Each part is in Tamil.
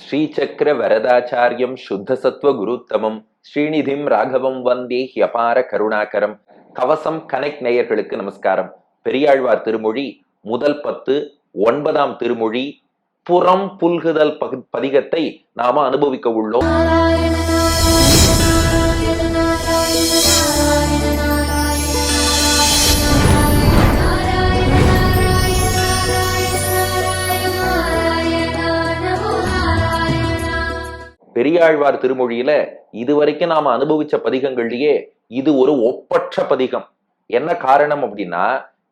ஸ்ரீசக்கர வரதாச்சாரியம் சுத்தசத்துவ குருத்தமம். ஸ்ரீநிதிம் ராகவம் வந்தே ஹியபார கருணாகரம். கவசம் கனெக்ட் நேயர்களுக்கு நமஸ்காரம். பெரியாழ்வார் திருமொழி முதல் பத்து ஒன்பதாம் திருமொழி புறம் புல்குதல் பகு- பதிகத்தை நாம அனுபவிக்க உள்ளோம். பெரியாழ்வார் திருமொழியில இதுவரைக்கும் நாம அனுபவிச்ச பதிகங்கள்லயே இது ஒரு ஒப்பற்ற பதிகம். என்ன காரணம் அப்படின்னா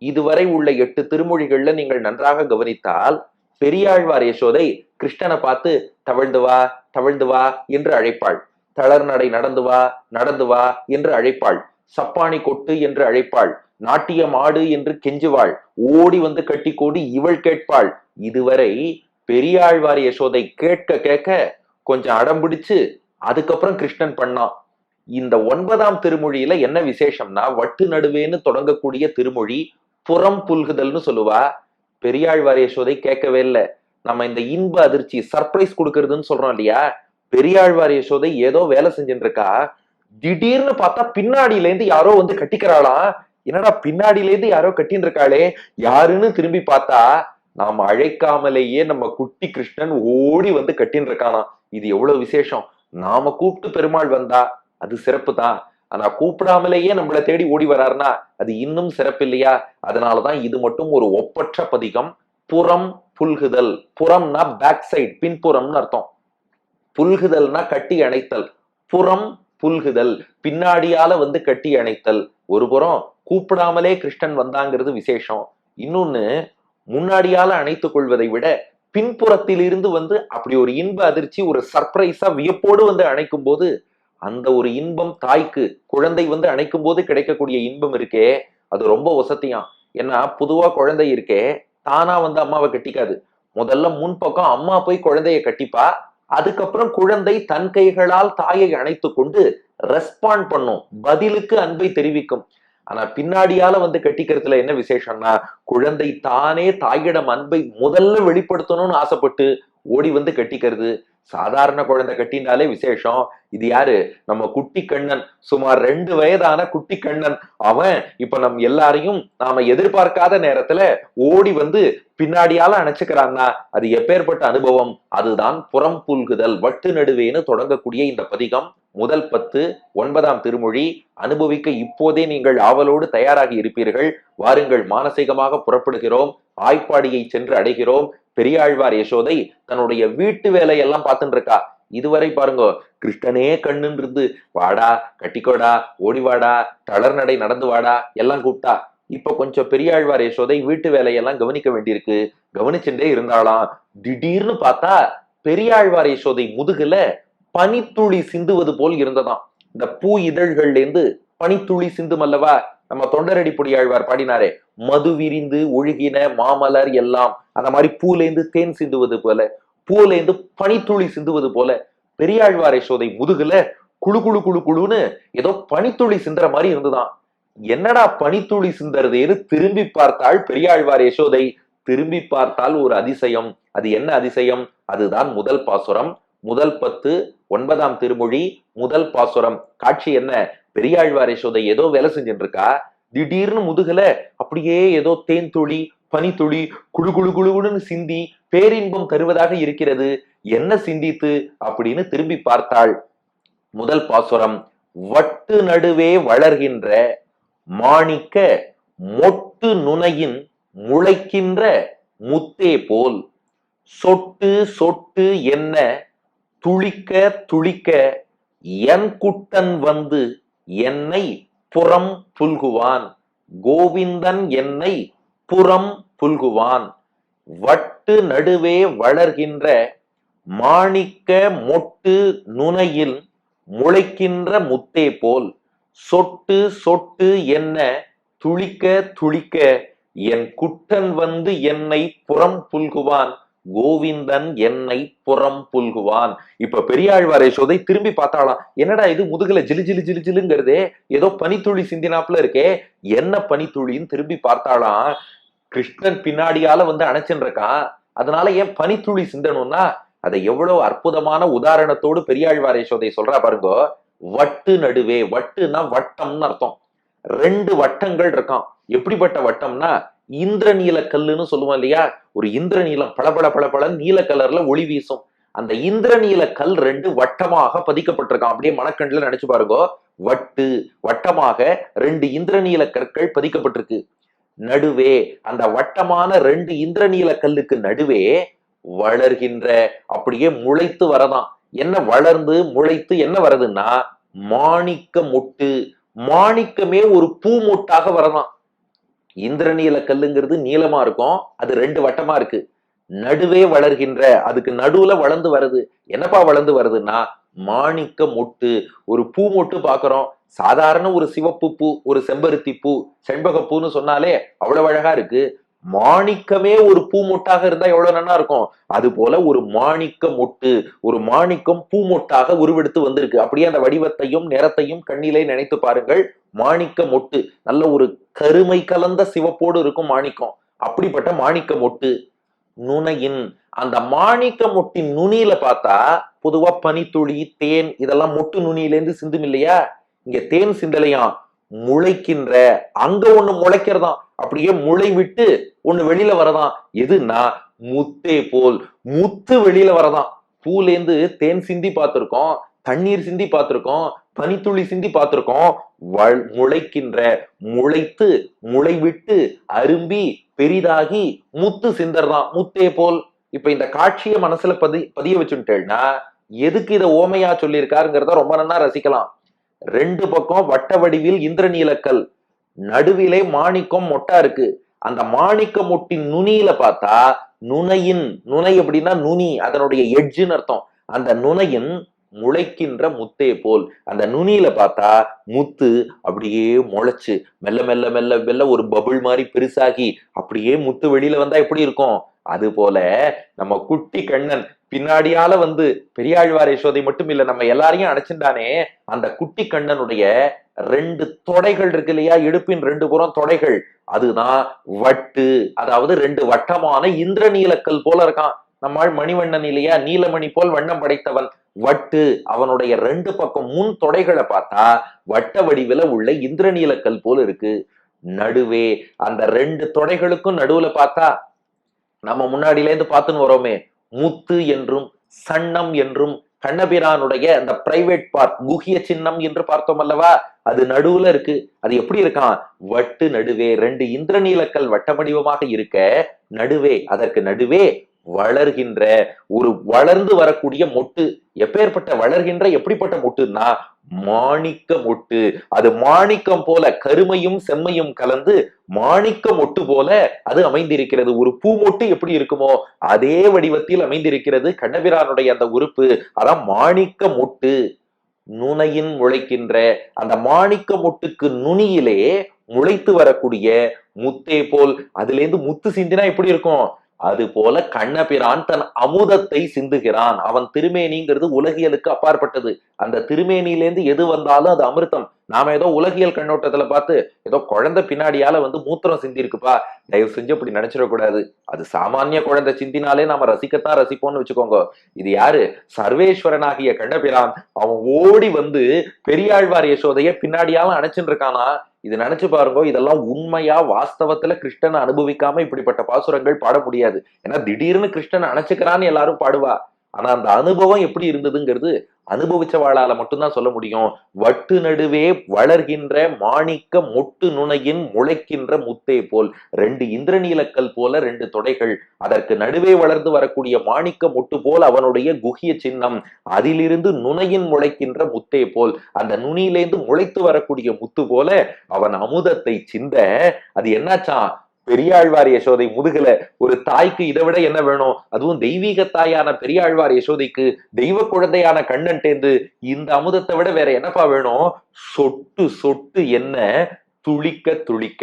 இதுவரை உள்ள எட்டு திருமொழிகள்ல நீங்கள் நன்றாக கவனித்தால் பெரியாழ்வார் யசோதை கிருஷ்ணனை பார்த்து தவழ்ந்து வா தவழ்ந்து வா என்று அழைப்பாள். தளர் நடை நடந்து வா நடந்து வா என்று அழைப்பாள். சப்பாணி கொட்டு என்று அழைப்பாள். நாட்டிய மாடு என்று கெஞ்சுவாள். ஓடி வந்து கட்டி கோடி இவள் கேட்பாள். இதுவரை பெரியாழ்வார் யசோதை கேட்க கேட்க கொஞ்சம் அடம்பிடிச்சு அதுக்கப்புறம் கிருஷ்ணன் பண்ணான் இந்த ஒன்பதாம் திருமொழியில என்ன விசேஷம்னா வட்டு நடுவேன்னு தொடங்கக்கூடிய திருமொழி புறம் புல்குதல்னு சொல்லுவா. பெரியாழ்வார் யசோதை கேட்கவே இல்லை. நம்ம இந்த இன்ப அதிர்ச்சி சர்ப்ரைஸ் கொடுக்கறதுன்னு சொல்றோம் இல்லையா? பெரியாழ்வார் யசோதை ஏதோ வேலை செஞ்சுட்டு இருக்கா திடீர்னு பார்த்தா பின்னாடியில இருந்து யாரோ வந்து கட்டிக்கிறாளாம் என்னடா பின்னாடியில இருந்து யாரோ கட்டின்னு இருக்காளே யாருன்னு திரும்பி பார்த்தா நாம அழைக்காமலேயே நம்ம குட்டி கிருஷ்ணன் ஓடி வந்து கட்டின்னு இருக்கானாம் இது எவ்வளவு விசேஷம்? நாம கூப்பிட்டு பெருமாள் வந்தா அது சிறப்பு தான் ஆனா கூப்பிடாமலேயே நம்மளை தேடி ஓடி வராருனா அது இன்னும் சிறப்பு இல்லையா அதனாலதான் இது மட்டும் ஒரு ஒப்பற்ற பதிகம். புறம் புல்குதல். புறம்னா பேக் சைடு பின்புறம்னு அர்த்தம். புல்குதல்னா கட்டி அணைத்தல். புறம் புல்குதல். பின்னாடியால வந்து கட்டி அணைத்தல். ஒரு புறம் கூப்பிடாமலே கிருஷ்ணன் வந்தாங்கிறது விசேஷம். இன்னொன்னு முன்னாடியால அணைத்துக் கொள்வதை விட பின்புறத்தில் இருந்து வந்து அப்படி ஒரு இன்ப அதிர்ச்சி ஒரு சர்ப்ரைஸா வியப்போடு வந்து அணைக்கும் போது அந்த ஒரு இன்பம் தாய்க்கு குழந்தை வந்து அணைக்கும் போது கிடைக்கக்கூடிய இன்பம் இருக்கே அது ரொம்ப வசதியாம். ஏன்னா பொதுவா குழந்தை இருக்கே தானா வந்து அம்மாவை கட்டிக்காது. முதல்ல முன்பக்கம் அம்மா போய் குழந்தைய கட்டிப்பா அதுக்கப்புறம் குழந்தை தன் கைகளால் தாயை அணைத்து கொண்டு ரெஸ்பாண்ட் பண்ணும் பதிலுக்கு அன்பை தெரிவிக்கும். ஆனா பின்னாடியால வந்து கட்டிக்கிறதுல என்ன விசேஷம்னா குழந்தை தானே தாயிடம் அன்பை முதல்ல வெளிப்படுத்தணும்னு ஆசைப்பட்டு ஓடி வந்து கட்டிக்கிறது. சாதாரண குழந்தை கட்டினாலே விசேஷம். இது யாரு? நம்ம குட்டி கண்ணன். சுமார் ரெண்டு வயதான குட்டி கண்ணன். அவன் இப்ப நம் எல்லாரையும் நாம எதிர்பார்க்காத நேரத்துல ஓடி வந்து பின்னாடியால அணைச்சுக்கிறான்னா அது எப்பேற்பட்ட அனுபவம்? அதுதான் புறம் புல்குதல் வட்டு நடுவேன்னு தொடங்கக்கூடிய இந்த பதிகம். முதல் பத்து ஒன்பதாம் திருமொழி. அனுபவிக்க இப்போதே நீங்கள் ஆவலோடு தயாராகி இருப்பீர்கள். வாருங்கள் மானசீகமாக புறப்படுகிறோம். ஆய்ப்பாடியை சென்று அடைகிறோம். பெரியாழ்வார் யசோதை தன்னுடைய வீட்டு வேலையெல்லாம் பார்த்துட்டு இருக்கா இதுவரை பாருங்க கிருஷ்ணனே கண்ணுன்றது வாடா கட்டிக்கோடா ஓடி வாடா தளர் நடை நடந்து வாடா எல்லாம் கூப்பிட்டா. இப்ப கொஞ்சம் பெரியாழ்வார் யசோதை வீட்டு வேலையெல்லாம் கவனிக்க வேண்டியிருக்கு. கவனிச்சுட்டே இருந்தாலாம் திடீர்னு பார்த்தா பெரியாழ்வார் யசோதை முதுகுல பனித்துளி சிந்துவது போல் இருந்ததாம். இந்த பூ இதழ்கள்ல இருந்து பனித்துளி சிந்தும் அல்லவா? நம்ம தொண்டரடி பொடியாழ்வார் பாடினாரே மது விரிந்து ஒழுகின மாமலர் எல்லாம். அந்த மாதிரி பூலேந்து தேன் சிந்துவது போல பூலேந்து பனித்துளி சிந்துவது போல பெரியாழ்வார் யசோதை முதுகுல குழு குழு குழு குழுன்னு ஏதோ பனித்துளி சிந்துற மாதிரி இருந்துதான். என்னடா பனித்துளி சிந்தறதுன்னு திரும்பி பார்த்தாள் பெரியாழ்வார் யசோதை. திரும்பி பார்த்தால் ஒரு அதிசயம். அது என்ன அதிசயம்? அதுதான் முதல் பாசுரம். முதல் பத்து ஒன்பதாம் திருமொழி முதல் பாசுரம். காட்சி என்ன? பெரியாழ்வார் யசோதை ஏதோ வேலை செஞ்சுட்டு இருக்கா திடீர்னு முதுகல அப்படியே ஏதோ தேன் துளி பனித்துளி குழு குழு குழுன்னு சிந்தி பேரின்பம் தருவதாக இருக்கிறது. என்ன சிந்தித்து? அப்படின்னு திரும்பி பார்த்தாள். முதல் பாசுரம் வட்டு நடுவே வளர்கின்ற மாணிக்க மொட்டு நுனையின் முளைக்கின்ற முத்தே போல். சொட்டு சொட்டு என்ன துளிக்க துளிக்க என் குட்டன் வந்து என்னை புறம் புல்குவான். கோவிந்தன் என்னை புறம் புல்குவான். வட்டு நடுவே வளர்கின்ற மாணிக்க மொட்டு நுனையில் முளைக்கின்ற முத்தே போல் சொட்டு சொட்டு என்ன துளிக்க துளிக்க என் குட்டன் வந்து என்னை புறம் புல்குவான். கோவிந்தன் என்னை புறம் புல்குவான். இப்ப பெரியாழ்வார் யசோதை திரும்பி பார்த்தாலாம் என்னடா இது முதுகுல ஜிலு ஜிலு ஜிலு ஜிலுங்கிறதே? ஏதோ பனித்துளி சிந்தினாப்புல இருக்கே. என்ன பனித்துளின்னு திரும்பி பார்த்தாலாம் கிருஷ்ணன் பின்னாடியால வந்து அணைச்சுன்னு இருக்கான் அதனால ஏன் பனித்துளி சிந்தணும்னா? அதை எவ்வளவு அற்புதமான உதாரணத்தோடு பெரியாழ்வார் யசோதை சொல்றா பாருங்க. வட்டு நடுவே வட்டுனா வட்டம்னு அர்த்தம். ரெண்டு வட்டங்கள் இருக்கான் எப்படிப்பட்ட வட்டம்னா இந்திரநீல கல்லுன்னு சொல்லுவோம் இல்லையா? ஒரு இந்திரநீலம் பளபள பளபள நீல கலர்ல ஒளி வீசும். அந்த இந்திரநீல கல் ரெண்டு வட்டமாக பதிக்கப்பட்டிருக்கான் அப்படியே மணக்கண்டுல நினைச்சு பாருங்க. வட்டு வட்டமாக ரெண்டு இந்திரநீல கற்கள் பதிக்கப்பட்டிருக்கு. நடுவே அந்த வட்டமான ரெண்டு இந்திரநீல கல்லுக்கு நடுவே வளர்கின்ற அப்படியே முளைத்து வரதான். என்ன வளர்ந்து முளைத்து என்ன வருதுன்னா மாணிக்க மொட்டு மாணிக்கமே ஒரு பூ மொட்டாக வரதான். இந்திரநீல கல்லுங்கிறது நீளமா இருக்கும். அது ரெண்டு வட்டமா இருக்கு. நடுவே வளர்கின்ற அதுக்கு நடுவுல வளர்ந்து வருது. என்னப்பா வளர்ந்து வருதுன்னா மாணிக்க மொட்டு. ஒரு பூ மொட்டு பாக்குறோம். சாதாரண ஒரு சிவப்பு பூ ஒரு செம்பருத்தி பூ செண்பக பூன்னு சொன்னாலே அவ்வளவு அழகா இருக்கு. மாணிக்கமே ஒரு பூ மொட்டாக இருந்தா எவ்வளவு நல்லா இருக்கும்? அது போல ஒரு மாணிக்க மொட்டு ஒரு மாணிக்கம் பூ மொட்டாக உருவெடுத்து வந்திருக்கு. அப்படியே அந்த வடிவத்தையும் நிறத்தையும் கண்ணிலே நினைத்து பாருங்கள். மாணிக்க மொட்டு நல்ல ஒரு கருமை கலந்த சிவப்போடு இருக்கும் மாணிக்கம். அப்படிப்பட்ட மாணிக்க மொட்டு நுனையின் அந்த மாணிக்க மொட்டின் நுனியில பார்த்தா பொதுவா பனித்துளி தேன் இதெல்லாம் மொட்டு நுனியிலேருந்து சிந்தும் இல்லையா? இங்க தேன் சிந்தலையாம். முளைக்கின்ற அங்க ஒண்ணு முளைக்கிறதாம் அப்படியே முளை விட்டு ஒண்ணு வெளியில வரதான் எதுன்னா முத்தே போல். முத்து வெளியில வரதான் பூலேந்து தேன் சிந்தி பார்த்திருக்கோம் தண்ணீர் சிந்தி பார்த்திருக்கோம் பனித்துளி சிந்தி பார்த்திருக்கோம். வள்- முளைக்கின்ற முளைத்து முளை விட்டு அரும்பி பெரிதாகி முத்து சிந்தர்தான் முத்தே போல். இப்ப இந்த காட்சியை மனசுல பதி பதிய வச்சுட்டேன்னா எதுக்கு இதை ஓமையா சொல்லியிருக்காருங்கிறத ரொம்ப நன்னா ரசிக்கலாம். ரெண்டு பக்கம் வட்ட வடிவில் இந்திரநீலக்கல் நடுவிலே மாணிக்கம் மொட்டா இருக்கு. அந்த மாணிக்க மொட்டின் நுனியில பார்த்தா நுனையின் நுனை அப்படின்னா நுனி அதனுடைய எட்ஜுன்னு அர்த்தம். அந்த நுனையின் முளைக்கின்ற முத்தே போல். அந்த நுனியில பார்த்தா முத்து அப்படியே முளைச்சு மெல்ல மெல்ல மெல்ல மெல்ல ஒரு பபுள் மாதிரி பெருசாகி அப்படியே முத்து வெளியில வந்தா எப்படி இருக்கும்? அது போல நம்ம குட்டி கண்ணன் பின்னாடியால வந்து பெரியாழ்வார் யசோதை மட்டும் இல்ல நம்ம எல்லாரையும் அடைச்சிருந்தானே அந்த குட்டி கண்ணனுடைய ரெண்டு தொடைகள் இருக்கு இல்லையா? இடுப்பின் ரெண்டு புறம் தொடைகள். அதுதான் வட்டு. அதாவது ரெண்டு வட்டமான இந்திரநீலக்கல் போல இருக்கான். நம்மால் மணிவண்ணன் இல்லையா? நீலமணி போல் வண்ணம் படைத்தவன். வட்டு அவனுடைய ரெண்டு பக்கம் முன் தொடைகளை பார்த்தா வட்ட வடிவில உள்ள இந்திரநீலக்கல் போல இருக்கு. நடுவே அந்த ரெண்டு தொடைகளுக்கும் நடுவுல பார்த்தா நம்ம முன்னாடியில இருந்து பார்த்துன்னு வரோமே முத்து என்றும் சன்னம் என்றும் கண்ணபிரானுடைய அந்த பிரைவேட் பார்ட் குகிய சின்னம் என்று பார்த்தோம் அல்லவா? அது நடுவுல இருக்கு. அது எப்படி இருக்கான்? வட்டு நடுவே ரெண்டு இந்திரநீலக்கல் வட்ட வடிவமாக இருக்க நடுவே அதற்கு நடுவே வளர்கின்ற ஒரு வளர்ந்து வரக்கூடிய மொட்டு. எப்பேற்பட்ட வளர்கின்ற எப்படிப்பட்ட மொட்டுன்னா மாணிக்க மொட்டு. அது மாணிக்கம் போல கருமையும் செம்மையும் கலந்து மாணிக்க மொட்டு போல அது அமைந்திருக்கிறது. ஒரு பூ மொட்டு எப்படி இருக்குமோ அதே வடிவத்தில் அமைந்திருக்கிறது கண்ணபிரானுடைய அந்த உறுப்பு. அதான் மாணிக்க மொட்டு. நுனையின் முளைக்கின்ற அந்த மாணிக்க மொட்டுக்கு நுனியிலே முளைத்து வரக்கூடிய முத்தே போல். அதுல இருந்து முத்து சிந்தினா எப்படி இருக்கும்? அது போல கண்ணபிரான் தன் அமுதத்தை சிந்துகிறான். அவன் திருமேனிங்கிறது உலகியலுக்கு அப்பாற்பட்டது. அந்த திருமேனியிலேருந்து எது வந்தாலும் அது அமிர்தம். நாம ஏதோ உலகியல் கண்ணோட்டத்துல பார்த்து ஏதோ குழந்தை பின்னாடியால வந்து மூத்திரம் சிந்தி இருக்குப்பா தயவு செஞ்சு அப்படி நினைச்சிடக்கூடாது. அது சாமானிய குழந்தை சிந்தினாலே நாம ரசிக்கத்தான் ரசிப்போம்னு வச்சுக்கோங்க. இது யாரு? சர்வேஸ்வரனாகிய கண்ணபிரான். அவன் ஓடி வந்து பெரியாழ்வார் யசோதைய பின்னாடியால அணைச்சுட்டு இருக்கானா இது நினைச்சு பாருங்க இதெல்லாம் உண்மையா வாஸ்தவத்துல கிருஷ்ணனை அனுபவிக்காம இப்படிப்பட்ட பாசுரங்கள் பாட முடியாது. ஏன்னா திடீர்னு கிருஷ்ணன் அணைச்சுக்கிறான்னு எல்லாரும் பாடுவா. ஆனா அந்த அனுபவம் எப்படி இருந்ததுங்கிறது அனுபவிச்சவாளால மட்டும்தான் சொல்ல முடியும். வட்டு நடுவே வளர்கின்ற மாணிக்க முட்டு நுனையின் முளைக்கின்ற முத்தே போல் ரெண்டு இந்திரநீலக்கல் போல ரெண்டு தொடைகள். அதற்கு நடுவே வளர்ந்து வரக்கூடிய மாணிக்க முட்டு போல் அவனுடைய குகிய சின்னம் அதிலிருந்து நுனையின் முளைக்கின்ற முத்தே போல் அந்த நுனியிலேந்து முளைத்து வரக்கூடிய முத்து போல அவன் அமுதத்தை சிந்த அது என்னாச்சான் பெரியாழ்வார் யசோதை முதுகல ஒரு தாய்க்கு இதை விட என்ன வேணும்? அதுவும் தெய்வீக தாயான பெரியாழ்வார் யசோதைக்கு தெய்வ குழந்தையான கண்ணன் டேந்து இந்த அமுதத்தை விட வேற என்னப்பா வேணும்? சொட்டு சொட்டு என்ன துளிக்க துளிக்க.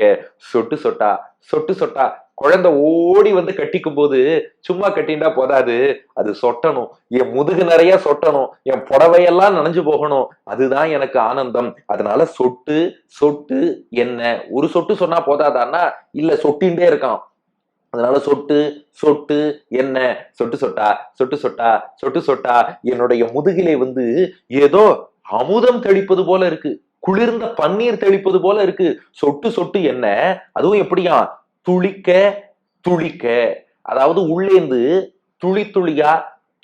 சொட்டு சொட்டா சொட்டு சொட்டா. குழந்தை ஓடி வந்து கட்டிக்கும் போது சும்மா கட்டிண்டா போதாது. அது சொட்டணும். என் முதுகு நிறைய சொட்டணும். என் புடவையெல்லாம் நனைஞ்சு போகணும். அதுதான் எனக்கு ஆனந்தம். அதனால சொட்டு சொட்டு என்ன ஒரு சொட்டு சொன்னா போதாதான்னா? இல்ல சொட்டின்ண்டே இருக்கான். அதனால சொட்டு சொட்டு என்ன சொட்டு சொட்டா சொட்டு சொட்டா சொட்டு சொட்டா. என்னுடைய முதுகிலே வந்து ஏதோ அமுதம் தெளிப்பது போல இருக்கு. குளிர்ந்த பன்னீர் தெளிப்பது போல இருக்கு. சொட்டு சொட்டு என்ன அதுவும் எப்படியா துளிக்க துளிக்க. அதாவது உள்ளேந்து துளி துளியா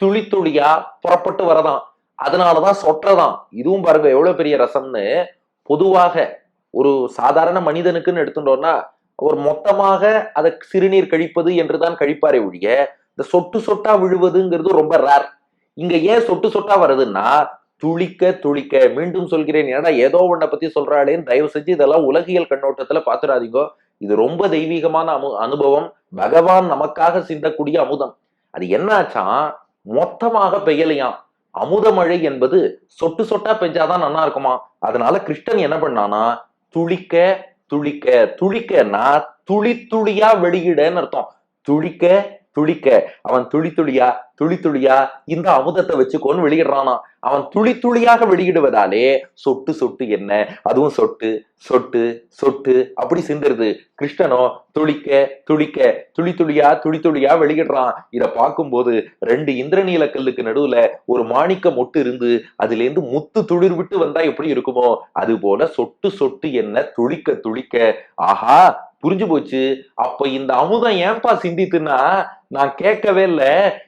துளி துளியா புறப்பட்டு வரதான். அதனாலதான் சொற்றதான். இதுவும் பாருங்க எவ்வளவு பெரிய ரசம்னு பொதுவாக ஒரு சாதாரண மனிதனுக்குன்னு எடுத்துட்டோம்னா ஒரு மொத்தமாக அதை சிறுநீர் கழிப்பது என்றுதான் கழிப்பாரே ஒழிய இந்த சொட்டு சொட்டா விழுவதுங்கிறது ரொம்ப ரேர் இங்க ஏன் சொட்டு சொட்டா வருதுன்னா துளிக்க துளிக்க. மீண்டும் சொல்கிறேன் ஏன்னா ஏதோ ஒன்ன பத்தி சொல்றாளேன்னு தயவு செஞ்சு இதெல்லாம் உலகியல் கண்ணோட்டத்துல பாத்துறாதீங்க இது ரொம்ப தெய்வீகமான அமு அனுபவம். பகவான் நமக்காக சிந்தக்கூடிய அமுதம். அது என்னாச்சா? மொத்தமாக பெய்யலையாம் அமுதமழை என்பது சொட்டு சொட்டா பெஞ்சாதான் நல்லா இருக்குமா? அதனால கிருஷ்ணன் என்ன பண்ணானா துளிக்க துளிக்க துளிக்கன்னா துளி துளியா வெளியிடன்னு அர்த்தம். துளிக்க துளிக்க அவன் துளி துளியா துளி துளியா இந்த அமுதத்தை வச்சுக்கோன்னு வெளியிடுறானா. அவன் துளி துளியாக வெளியிடுவதாலே சொட்டு சொட்டு என்ன? அதுவும் சொட்டு சொட்டு சொட்டு அப்படி சிந்துருது கிருஷ்ணனோ துளிக்க துளிக்க துளி துளியா துளி துளியா வெளியிடுறான். இத பார்க்கும்போது ரெண்டு இந்திரநீல கல்லுக்கு நடுவுல ஒரு மாணிக்க மொட்டு இருந்து அதுல இருந்து முத்து துளிர் விட்டு வந்தா எப்படி இருக்குமோ? அது போல சொட்டு சொட்டு என்ன? துளிக்க துளிக்க. ஆஹா புரிஞ்சு போச்சு. அப்ப இந்த அமுதம் ஏன்பா சிந்தித்துன்னா நான் கேட்கவே இல்ல.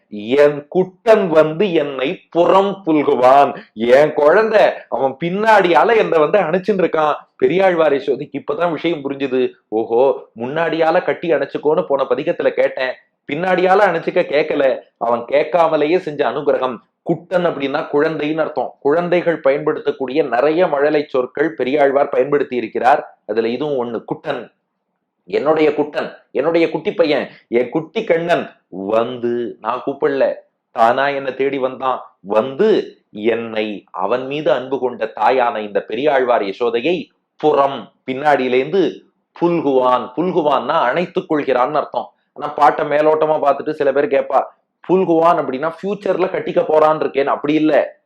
என் குட்டன் வந்து என்னை புறம் புல்குவான். என் குழந்தை அவன் பின்னாடியால என்னை வந்து அணைச்சுட்டு இருக்கான் பெரியாழ்வாரை சோதிக்கு இப்பதான் விஷயம் புரிஞ்சுது. ஓஹோ முன்னாடியால கட்டி அணைச்சுக்கோன்னு போன பதிகத்துல கேட்டேன். பின்னாடியால அணைச்சுக்க கேட்கல. அவன் கேட்காமலேயே செஞ்ச அனுகிரகம். குட்டன் அப்படின்னா குழந்தைன்னு அர்த்தம். குழந்தைகள் பயன்படுத்தக்கூடிய நிறைய மழலை சொற்கள் பெரியாழ்வார் பயன்படுத்தி இருக்கிறார். அதுல இதுவும் ஒண்ணு. குட்டன். என்னுடைய குட்டன் என்னுடைய குட்டி பையன் என் குட்டி கண்ணன் வந்து நான் கூப்பிடல. தானா என்னை தேடி வந்தான். வந்து என்னை அவன் மீது அன்பு கொண்ட தாயான இந்த பெரியாழ்வார் யசோதையை புறம் பின்னாடியிலேந்து புல்குவான் புல்குவான்னா அணைத்துக் கொள்கிறான்னு அர்த்தம். ஆனா பாட்டை மேலோட்டமா பார்த்துட்டு சில பேர் கேட்பா புல்குவான் அப்படின்னா ஃபியூச்சர்ல கட்டிக்க போறான் இருக்கேன். அப்படி இல்ல.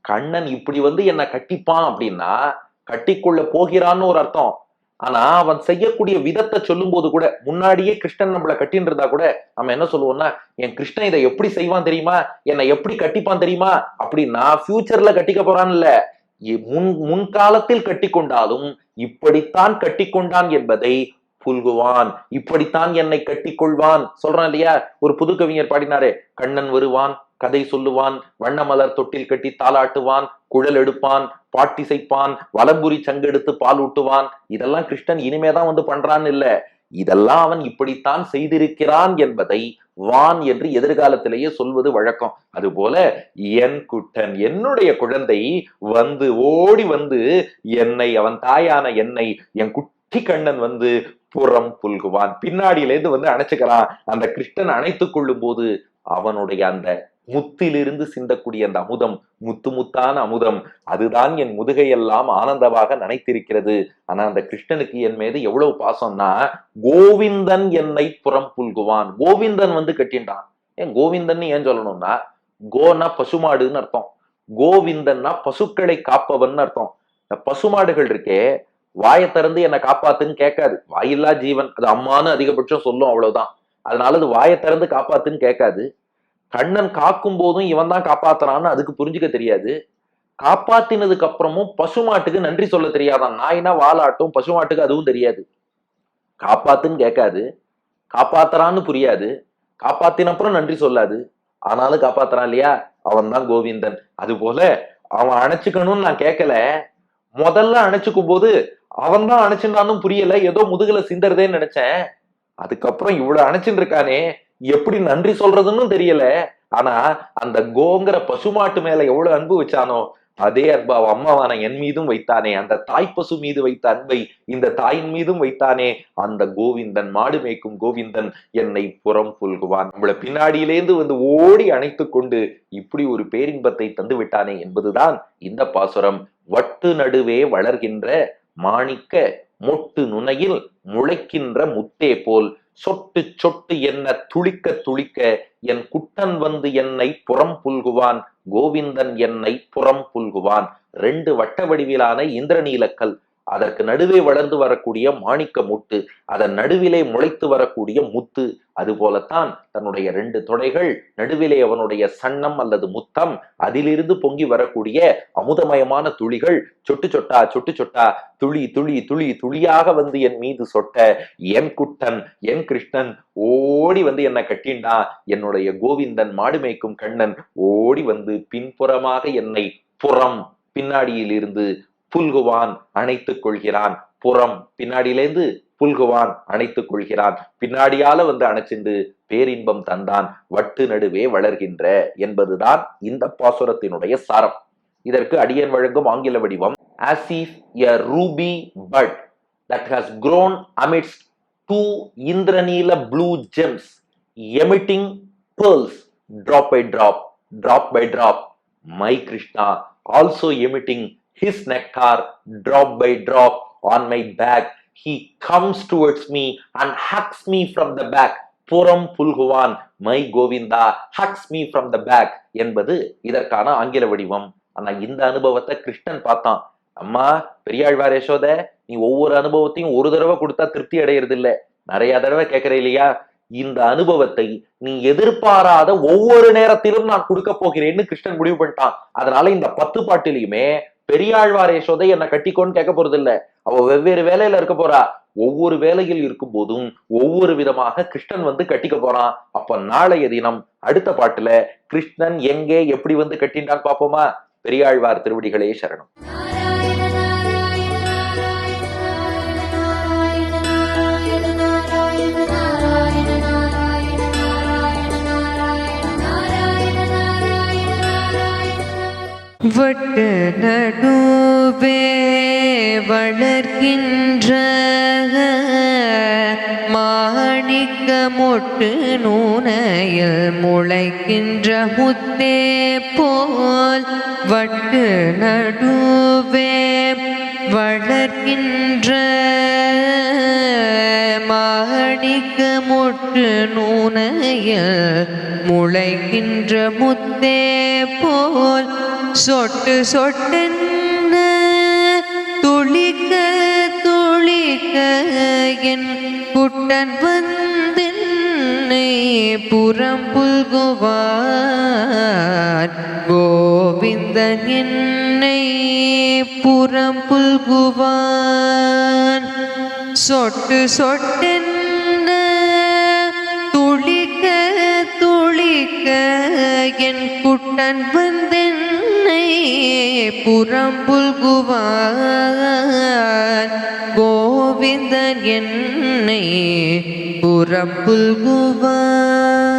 கண்ணன் இப்படி வந்து என்ன கட்டிப்பான் அப்படின்னா கட்டிக்கொள்ள போகிறான்னு ஒரு அர்த்தம். ஆனா அவன் செய்யக்கூடிய விதத்தை சொல்லும் போது கூட முன்னாடியே கிருஷ்ணன் நம்மளை கட்டின்னு இருந்தா கூட நம்ம என்ன சொல்லுவோம்னா என் கிருஷ்ணன் இதை எப்படி செய்வான் தெரியுமா? என்னை எப்படி கட்டிப்பான் தெரியுமா? அப்படின்னா ஃபியூச்சர்ல கட்டிக்க போறான்ல இல்ல. முன் முன்காலத்தில் கட்டிக்கொண்டாலும் இப்படித்தான் கட்டிக்கொண்டான் என்பதை புல்குவான். இப்படித்தான் என்னை கட்டிக்கொள்வான். சொல்றான் இல்லையா? ஒரு புது கவிஞர் பாடினாரு கண்ணன் வருவான் கதை சொல்லுவான் வண்ணமலர் தொட்டில் கட்டி தாளாட்டுவான் குழல் எடுப்பான் பாட்டிசைப்பான் வலம்புரி சங்கெடுத்து பால் ஊட்டுவான். இதெல்லாம் கிருஷ்ணன் இனிமேதான் வந்து பண்றான்னு இல்ல. இதெல்லாம் அவன் இப்படித்தான் செய்திருக்கிறான் என்பதை வான் என்று எதிர்காலத்திலேயே சொல்வது வழக்கம். அதுபோல என் குட்டன் என்னுடைய குழந்தை வந்து ஓடி வந்து என்னை அவன் தாயான என்னை என் குட்டி கண்ணன் வந்து புறம் புல்குவான். பின்னாடியிலேருந்து வந்து அணைச்சுக்கிறான். அந்த கிருஷ்ணன் அணைத்துக் கொள்ளும் போது அவனுடைய அந்த முத்திலிருந்து சிந்தக்கூடிய அந்த அமுதம் முத்து முத்தான அமுதம் அதுதான் என் முதுகையெல்லாம் ஆனந்தமாக நினைத்திருக்கிறது. ஆனா அந்த கிருஷ்ணனுக்கு என் மீது எவ்வளவு பாசம்னா கோவிந்தன் என்னை புறம் புல்குவான். கோவிந்தன் வந்து கட்டின்றான். ஏன் கோவிந்தன் ஏன் சொல்லணும்னா கோனா பசுமாடுன்னு அர்த்தம். கோவிந்தன்னா பசுக்களை காப்பவன் அர்த்தம். இந்த பசுமாடுகள் இருக்கே வாயை திறந்து என்னை காப்பாத்துன்னு கேட்காது. வாயில்லா ஜீவன் அது அம்மான்னு அதிகபட்சம் சொல்லும் அவ்வளவுதான். அதனால அது வாயை திறந்து காப்பாத்துன்னு கேட்காது. கண்ணன் காக்கும் போதும் இவன் தான் காப்பாத்துறான்னு அதுக்கு புரிஞ்சுக்க தெரியாது. காப்பாத்தினதுக்கு அப்புறமும் பசுமாட்டுக்கு நன்றி சொல்ல தெரியாதான். நாயினா வாலாட்டும் பசுமாட்டுக்கு அதுவும் தெரியாது. காப்பாத்துன்னு கேட்காது. காப்பாத்துறான்னு புரியாது. காப்பாத்தின அப்புறம் நன்றி சொல்லாது. ஆனாலும் காப்பாத்துறான் இல்லையா? அவன் தான் கோவிந்தன். அது போல அவன் அணைச்சுக்கணும்னு நான் கேட்கல. முதல்ல அணைச்சுக்கும் போது அவன் தான் அணைச்சுட்டானும் புரியல. ஏதோ முதுகுல சிந்தறதேன்னு நினைச்சேன். அதுக்கப்புறம் இவ்வளவு அணைச்சுட்டு இருக்கானே. எப்படி நன்றி சொல்றதுன்னு தெரியல. ஆனா அந்த கோங்கிற பசுமாட்டு மேல எவ்வளவு அன்பு வச்சானோ அதே அன்பு அம்மாவான என் மீதும் வைத்தானே அந்த தாய் பசு மீது வைத்த அன்பை இந்த தாயின் மீதும் வைத்தானே அந்த கோவிந்தன் மாடு மேய்க்கும் கோவிந்தன் என்னை புறம் புல்குவான். நம்மள பின்னாடியிலேந்து வந்து ஓடி அணைத்து கொண்டு இப்படி ஒரு பேரின்பத்தை தந்து விட்டானே என்பதுதான் இந்த பாசுரம். வட்டு நடுவே வளர்கின்ற மாணிக்க மொட்டு நுனையில் முளைக்கின்ற முத்தே போல் சொட்டு சொட்டு என்ன துளிக்க துளிக்க என் குட்டன் வந்து என்னை புறம் புல்குவான் கோவிந்தன் என்னை புறம் புல்குவான். ரெண்டு வட்ட வடிவிலான இந்திரநீலக்கல் அதற்கு நடுவே வளர்ந்து வரக்கூடிய மாணிக்க முட்டு அதன் நடுவிலே முளைத்து வரக்கூடிய முத்து அதுபோலத்தான் தன்னுடைய ரெண்டு தொடைகள் நடுவிலே அவனுடைய சன்னம் அல்லது முத்தம் அதிலிருந்து பொங்கி வரக்கூடிய அமுதமயமான துளிகள் சொட்டு சொட்டா சொட்டு சொட்டா துளி துளி துளி துளியாக வந்து என் மீது சொட்ட என் குட்டன் என் கிருஷ்ணன் ஓடி வந்து என்னை கட்டிண்டா என்னுடைய கோவிந்தன் மாடு மேய்க்கும் கண்ணன் ஓடி வந்து பின்புறமாக என்னை புறம் பின்னாடியில் இருந்து புல்குவான் அணைத்துக் கொள்கிறான். புறம் பின்னாடியிலேந்து புல்குவான் அணைத்துக் கொள்கிறான். பின்னாடியால வந்து அணைச்சிண்டு பேரின்பம் தந்தான். வட்டு நடுவே வளர்கின்ற என்பதுதான் இந்த பாசுரத்தினுடைய சாரம். இதற்கு அடியன் வழங்கும் ஆங்கில வடிவம் as if a ruby bud that has grown amidst two இந்திரநீல blue gems emitting pearls drop by drop, drop by drop. My Krishna also emitting his nectar drop by drop on my back. He comes towards me and hugs me from the back. புறம் புல்குவான் my Govinda hugs me from the back என்பது இதற்கான ஆங்கில வடிவம். ஆனா இந்த அனுபவத்தை கிருஷ்ணன் பார்த்தான். அம்மா பெரியாழ்வார் யசோத நீ ஒவ்வொரு அனுபவத்தையும் ஒரு தடவை கொடுத்தா திருப்தி அடையிறது இல்ல நிறைய தடவை கேட்கற இல்லையா? இந்த அனுபவத்தை நீ எதிர்பாராத ஒவ்வொரு நேரத்திலும் நான் கொடுக்க போகிறேன்னு கிருஷ்ணன் முடிவு பண்ணிட்டான். அதனால இந்த பத்து பாட்டிலையுமே பெரியாழ்வார் யசோதை என்னை கட்டிக்கோன்னு கேட்க போறது இல்ல அவ வெவ்வேறு வேலையில இருக்க போறா. ஒவ்வொரு வேலையில் இருக்கும் போதும் ஒவ்வொரு விதமாக கிருஷ்ணன் வந்து கட்டிக்க போறான் அப்ப நாளைய தினம் அடுத்த பாட்டுல கிருஷ்ணன் எங்கே எப்படி வந்து கட்டின்றான்னு பாப்போமா பெரியாழ்வார் திருவடிகளே சரணம். வட்டு நடுவே வளர்கின்ற மாணிக்க மொட்டு நூனையில் முளைக்கின்ற முத்தே போல் வட்டு நடுவே வளர்கின்ற மாணிக்க மொட்டு நூனையில் முளைக்கின்ற முத்தே போல் சொட்டு சொட்டென்ன துளிக்க துளிக்க என் குட்டன் வந்தென்னை புறம் புல்குவார். கோவிந்தன் என்னை புறம் புல்குவான். சொட்டு சொட்டென்ன துளிக்க துளிக்க என் குட்டன் வந்தென்னை புறம்புல்குவான் கோவிந்தன் என்னை புறம்புல்குவான்